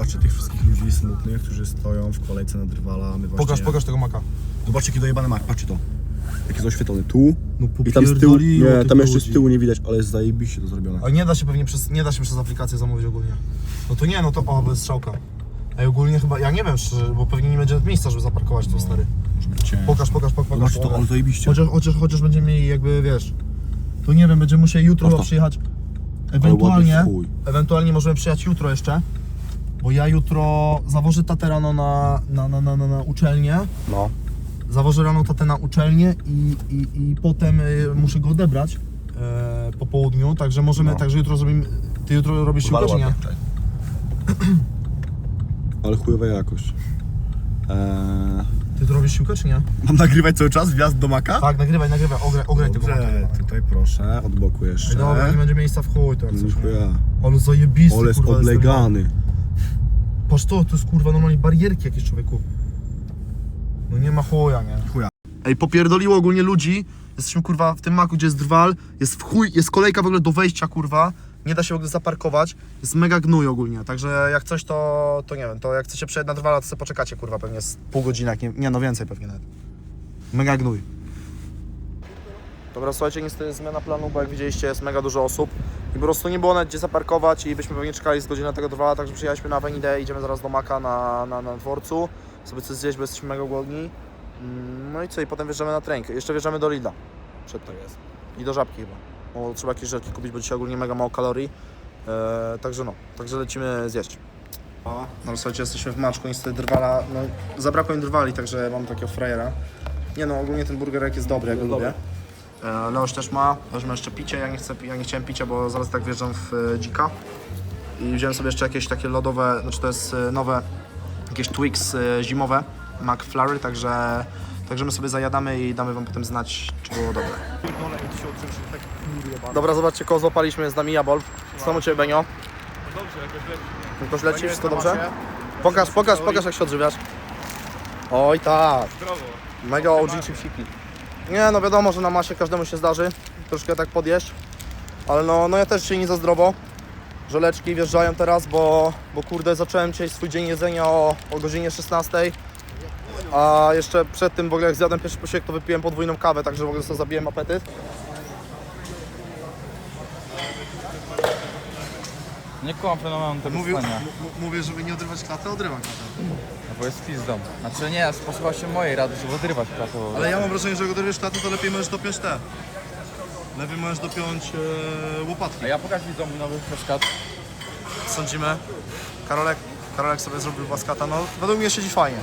zobaczcie tych wszystkich ludzi smutnych, którzy stoją w kolejce na drwala. My właśnie... Pokaż, pokaż tego maka. Zobaczcie jaki dojebany mak, patrzcie to. Jak jest oświetlony. Tu No i tam z tyłu, nie, tam jeszcze z tyłu nie widać, ale jest zajebiście to zrobione. A nie da się pewnie przez, nie da się przez aplikację zamówić ogólnie. No to nie, no to o, bez strzałka. Ej, ogólnie chyba, ja nie wiem szczerze, bo pewnie nie będzie miejsca, żeby zaparkować tu, stary. Pokaż, pokaż, pokaż. Zobaczcie pokaż. to, ale zajebiście. Chociaż, chociaż, chociaż będziemy mieli jakby, wiesz, to nie wiem, będziemy musieli jutro przyjechać. Ewentualnie, ewentualnie możemy przyjechać jutro jeszcze, bo ja jutro zawożę tatę rano na, na, na, na, na, na uczelnię. No. Zawożę rano tatę na uczelnię i, i, i potem y, muszę go odebrać e, po południu, także możemy, No. także jutro zrobimy, ty jutro robisz siłkę czy nie? Ale chujowa jakość. Eee... Ty tu robisz siłkę czy nie? Mam nagrywać cały czas wjazd do maka? Tak, nagrywaj, nagrywaj, ograj, ograj tego Dobrze, tutaj proszę, od boku jeszcze. Ej, Dobra, nie będzie miejsca w chuj, to jak coś, nie? Dziękuję. Ale zajebisty, Ole jest kurwa, oblegany. Patrz to, to jest kurwa normalnie barierki jakieś człowieku. No nie ma chuja, nie? Chuja. Ej, popierdoliło ogólnie ludzi. Jesteśmy kurwa w tym maku, gdzie jest drwal, jest w chuj, jest kolejka w ogóle do wejścia kurwa. Nie da się w ogóle zaparkować. Jest mega gnój ogólnie, także jak coś to, to nie wiem, to jak chcecie przejść na drwala, to sobie poczekacie kurwa pewnie z pół godziny, nie, nie no więcej pewnie nawet. Mega gnój. Dobra, słuchajcie, niestety jest zmiana planu, bo jak widzieliście jest mega dużo osób i po prostu nie było nawet gdzie zaparkować i byśmy pewnie czekali z godziny tego drwala, także przyjechaliśmy na Avenidę, idziemy zaraz do Maka na, na, na dworcu, sobie coś zjeść, bo jesteśmy mega głodni. Mm, No i co, i potem wjeżdżamy na trękę. Jeszcze wjeżdżamy do Lidla. Przed to jest. I do Żabki chyba. Bo trzeba jakieś żelki kupić, bo dzisiaj ogólnie mega mało kalorii. Eee, także no, także lecimy zjeść. O, no słuchajcie, jesteśmy w maczku, niestety drwala, no zabrakło mi drwali, także mam takiego frajera. Nie no, ogólnie ten burgerek jest dobry, ja go lubię. E, Leoś też ma, Leoś ma jeszcze picie, ja nie, chcę, ja nie chciałem picia, bo zaraz tak wjeżdżam w e, dzika. I wziąłem sobie jeszcze jakieś takie lodowe, znaczy to jest e, nowe, jakieś Twix zimowe, McFlurry, także, także my sobie zajadamy i damy wam potem znać, czy było dobre. Dobra, zobaczcie, koło złapaliśmy, jest z nami Jabol. Co u Ciebie, Benio? Dobrze, jakoś leci. Jakoś leci, wszystko dobrze? Pokaż, pokaż, pokaż jak się odżywiasz. Oj tak, Zdrowo. mega OG chipsiki. Nie no wiadomo, że na masie każdemu się zdarzy troszkę tak podjeść. Ale no, no ja też dzisiaj nie za zdrowo. Żeleczki wjeżdżają teraz, bo, bo kurde zacząłem dzisiaj swój dzień jedzenia o, o godzinie 16. A jeszcze przed tym w ogóle jak zjadłem pierwszy posiłek to wypiłem podwójną kawę, także w ogóle sobie zabiłem apetyt. Nie kłam fenomenu tego Mówił, spania, mówię, żeby nie odrywać klaty, odrywam klatę. no bo jest pizdą. Znaczy nie, posłuchał się mojej rady, żeby odrywać klatę. bo- Ale ja mam wrażenie, że jak odrywiesz klatę, to lepiej możesz dopiąć te. Lepiej możesz dopiąć e, łopatki. A ja pokaż widzom nowy przeskad. Sądzimy. Karolek, Karolek sobie zrobił baskata, no według mnie siedzi fajnie.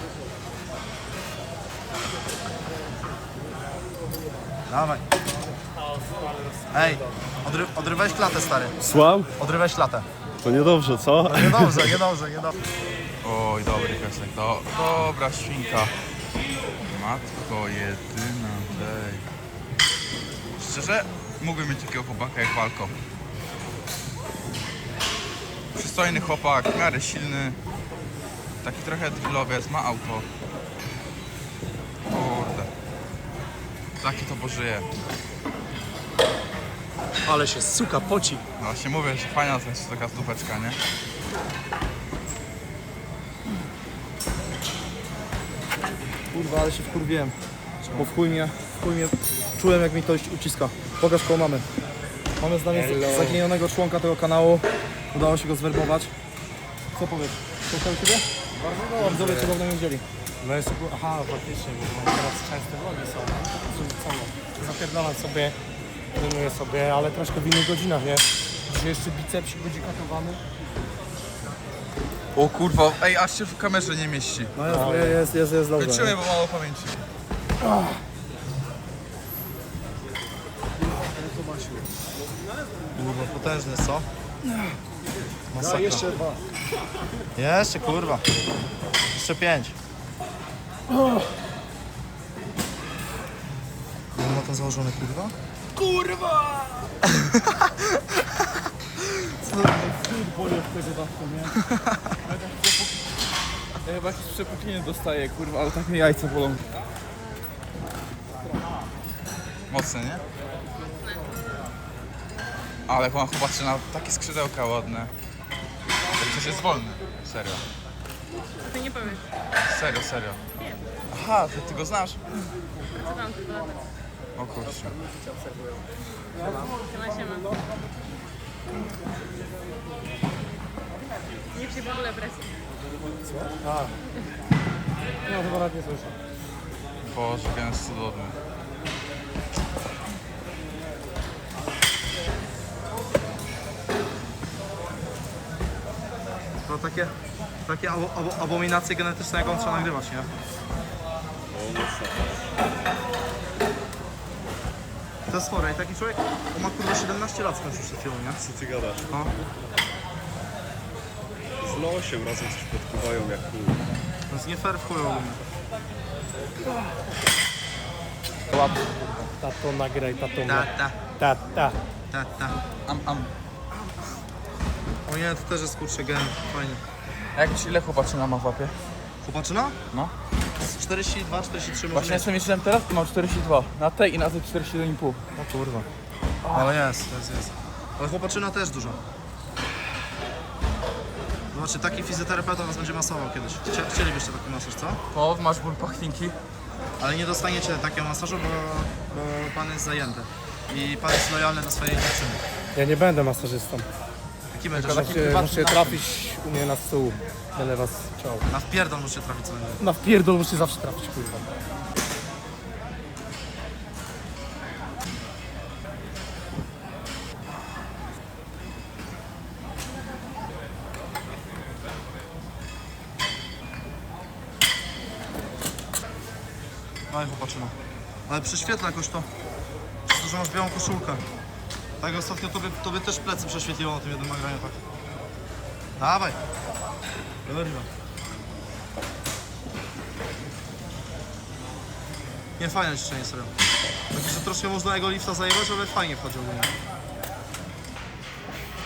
Dawaj. Ej, odry, odrywałeś klatę, stary. Słucham? Odrywałeś klatę. To niedobrze, co? Niedobrze, niedobrze, niedobrze. Oj, dobry piesek, to dobra świnka. Matko jedyna, tej. Szczerze, mógłbym mieć takiego chłopaka jak Walko. Przystojny chłopak, w miarę silny. Taki trochę drillowiec, ma auto. Kurde. Taki to pożyje. Ale się suka poci. No właśnie mówię, że fajna to jest taka stupeczka, nie? Kurwa, ale się wkurwiłem. Bo w chuj mnie, w chuj mnie czułem jak mi ktoś uciska. Pokaż koło mamy. Mamy z nami z- zaginionego członka tego kanału. Udało się go zwerbować. Co powiesz? U Ciebie? Bardzo dobrze. Widzowie czego w nami wzięli. No jest. Aha, faktycznie, bo teraz częste vlogi są. Co no? Zapierdalam sobie, trenuję sobie, ale troszkę w innych godzinach, nie? Dzisiaj jeszcze bicepsik będzie katowany. O kurwa, ej, aż się w kamerze nie mieści. No jest, jest, jest, jest dobrze. Kończymy, bo mało pamięci. Kurwa, potężny, co? Masakra. jeszcze dwa. Jeszcze, kurwa. Jeszcze pięć. No ma to założone, kurwa? Ja chyba jakieś przepukliny dostaję, kurwa, ale tak mnie jajca bolą. Mocne, nie? Ale chyba chłopaczy na takie skrzydełka ładne. Coś jest wolny. Serio. Ty nie powiesz. Serio, serio. Aha, ty, ty go znasz? Co tam tylko latać? O kurczę. Siema, siema. Nie przy w ogóle presji. A. No chyba nawet nie słyszę. Boże, gęsty cudowny. To takie, takie abo, abo, abominacje genetyczne, jak on trzeba nagrywać, nie? To jest chore i taki człowiek, on ma kurwa 17 lat skończył przed chwilą, nie? Co ty gadasz? No. Z 8 razem coś podpływają jak tu. To jest nie fair w chuj. Ładnie. Tato nagraj, tato Ta, nagraj. ta, Tata. ta, ta. Am, am. O nie, to też jest kurczę gen, fajnie. A jak ile chłopaczyna ma w łapie? Chłopaczyna? No. Z 42, 43 może Właśnie mieć. jestem liczyłem teraz i mam 42. Na tej i na tej 47,5. O kurwa. Ale jest, jest, jest. Ale chłopaczyna też dużo. Zobaczcie, taki fizjoterapeuta nas będzie masował kiedyś. Chcia, chcielibyście taki masaż, co? Po, masz ból pachninki. Ale nie dostaniecie takiego masażu, bo, bo pan jest zajęty. I pan jest lojalny do swojej dziewczyny. Ja nie będę masażystą. Jaki będziesz? taki Musicie, prywatny musicie nasz. trafić u mnie na stół. Będę was chciał. Na wpierdol musicie trafić co. Na wpierdol musicie zawsze trafić, kurwa. Chłopaczyna. Ale prześwietla jakoś to. Przez to, że masz białą koszulkę. Tak ostatnio tobie, tobie też plecy prześwietliło na tym jednym nagraniu, tak. Dawaj. Kurwa. Nie, fajne ćwiczenie, serio. Takie, że troszkę można jego lifta zajebać, ale fajnie wchodzi ogólnie.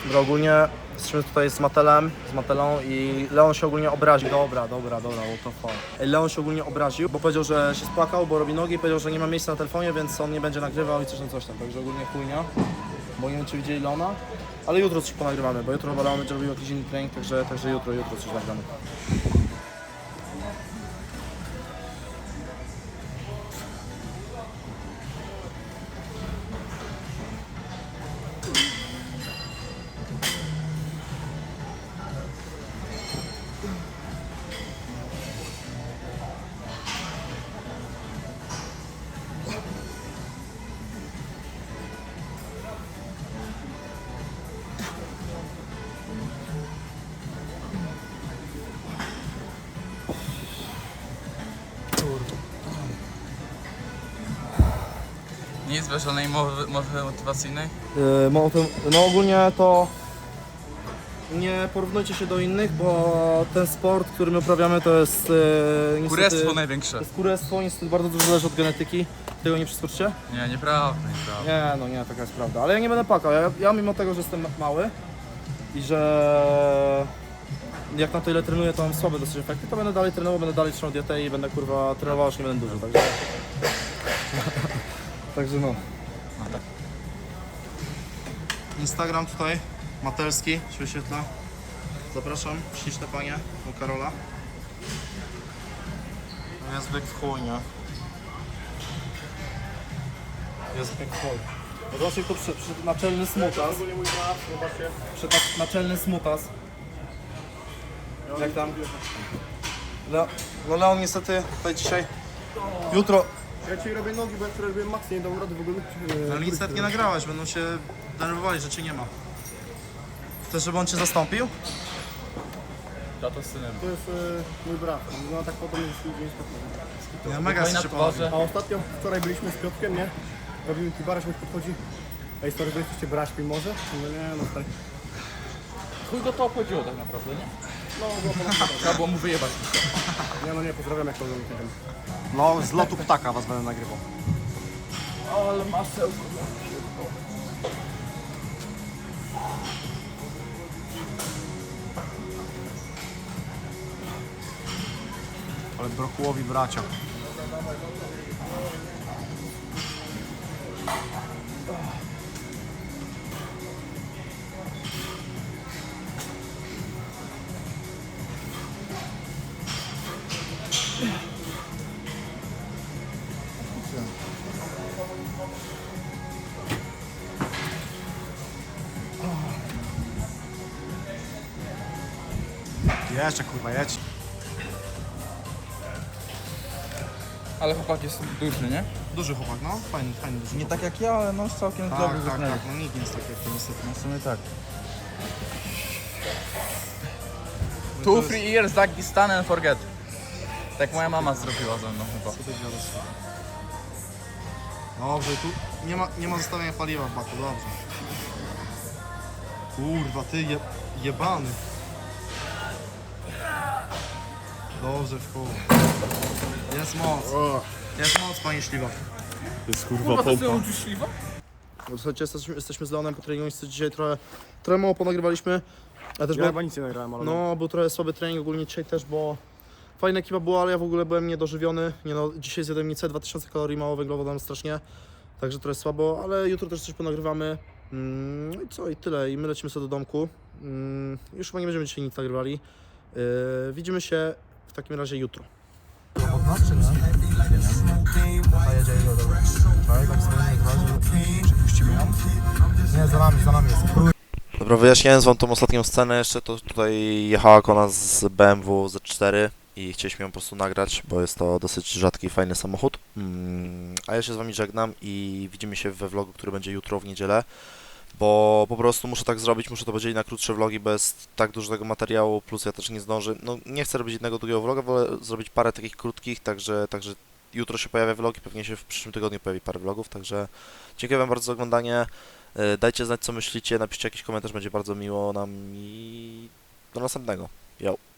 Dobra, ogólnie jesteśmy tutaj z Matelem, z Matelą i Leon się ogólnie obraził. Dobra, dobra, dobra, what the fuck. Leon się ogólnie obraził, bo powiedział, że się spłakał, bo robi nogi powiedział, że nie ma miejsca na telefonie, więc on nie będzie nagrywał i coś tam, coś tam. Także ogólnie chujnia, czy widzieli Leona. Ale jutro coś ponagrywamy, bo jutro chyba Leon będzie robił jakiś inny trening, także, także jutro, jutro coś nagramy. Nic bez żadnej mowy, mowy motywacyjnej. Yy, No ogólnie to nie porównujcie się do innych, bo ten sport, który my uprawiamy to jest yy, niestety... Kurestwo największe. To jest kurestwo, niestety bardzo dużo zależy od genetyki. Tego nie przeskoczycie? Nie, nieprawda, nieprawda. Nie, no nie, taka jest prawda. Ale ja nie będę pakał. Ja, ja mimo tego, że jestem mały i że jak na to ile trenuję, to mam słabe dosyć efekty, to będę dalej trenował, będę dalej trzymał dietę i będę kurwa trenował, aż nie będę duży, także... także no. Instagram tutaj, Matelski, się wyświetla. Zapraszam, śliczne panie, u Karola. No Jest byk w chuj, nie? Jest byk w chuj. Zobaczcie, to przy, przy naczelny smutas. Tak, naczelny smutas. Jak tam? Leo, no Leon niestety tutaj dzisiaj, jutro, Ja dzisiaj robię nogi, bo ja wczoraj robiłem maksy, nie dam rady w ogóle. e, ale nic nawet nie nagrałeś, będą się denerwowali, że cię nie ma. Chcesz, żeby on cię zastąpił? Tato z synem. To jest e, mój brat. No tak potem jest dzień spokojny. Ja mega się. A ostatnio, wczoraj byliśmy z Piotrkiem, nie? Robimy kibara, się podchodzi. Ej, sorry, wy jesteście braćmi może? No nie, no stary. Chuj go to obchodziło tak naprawdę, nie? No, było ponad Trzeba było mu wyjebać. Nie, no nie, pozdrawiam jak to zrobił ten. No, z lotu ptaka was będę nagrywał. Ale masełko. Ale brokułowi bracia. Jeszcze kurwa, jedź. Ale chłopak jest duży, nie? Duży chłopak, no. Fajny, fajny duży Nie tak jak ja, ale no całkiem Tak, dobry tak, tak, tak. No nikt nie jest taki jak ty niestety. No w sumie tak. Two, three years, Dagestan and forget. Tak moja mama zrobiła ze mną chyba. Co ty gadasz? Dobrze, tu nie ma, nie ma zostawiania paliwa w baku, dobrze. Kurwa, ty je, jebany. Dobrze, w chuj. Jest moc. Jest moc, panie śliwa. Jest kurwa pompa. Słuchajcie, jesteśmy, jesteśmy z Leonem po treningu, niestety dzisiaj trochę, trochę mało ponagrywaliśmy. Ja też Ja bo, chyba nic nie nagrałem, ale no, był trochę słaby trening ogólnie dzisiaj też, bo fajna ekipa była, ale ja w ogóle byłem niedożywiony. Nie no, dzisiaj zjadłem nic, 2000 kalorii, mało węglowodanu strasznie. Także trochę słabo, ale jutro też coś ponagrywamy. Mm, No i co, i tyle. I my lecimy sobie do domku. Mm, już chyba nie będziemy dzisiaj nic nagrywali. Yy, widzimy się w takim razie jutro. Nie, za nami, za nami jest. Dobra, wyjaśniając wam tą ostatnią scenę jeszcze, to tutaj jechała kona z BMW Z4 i chcieliśmy ją po prostu nagrać, bo jest to dosyć rzadki, fajny samochód. Mm, a ja się z wami żegnam i widzimy się we vlogu, który będzie jutro w niedzielę, bo po prostu muszę tak zrobić, muszę to podzielić na krótsze vlogi bez tak dużego materiału, plus ja też nie zdążę, no nie chcę robić jednego długiego vloga, wolę zrobić parę takich krótkich, także, także jutro się pojawia vlog i pewnie się w przyszłym tygodniu pojawi parę vlogów, także dziękuję wam bardzo za oglądanie. E, Dajcie znać, co myślicie, napiszcie jakiś komentarz, będzie bardzo miło nam i do następnego. Yo.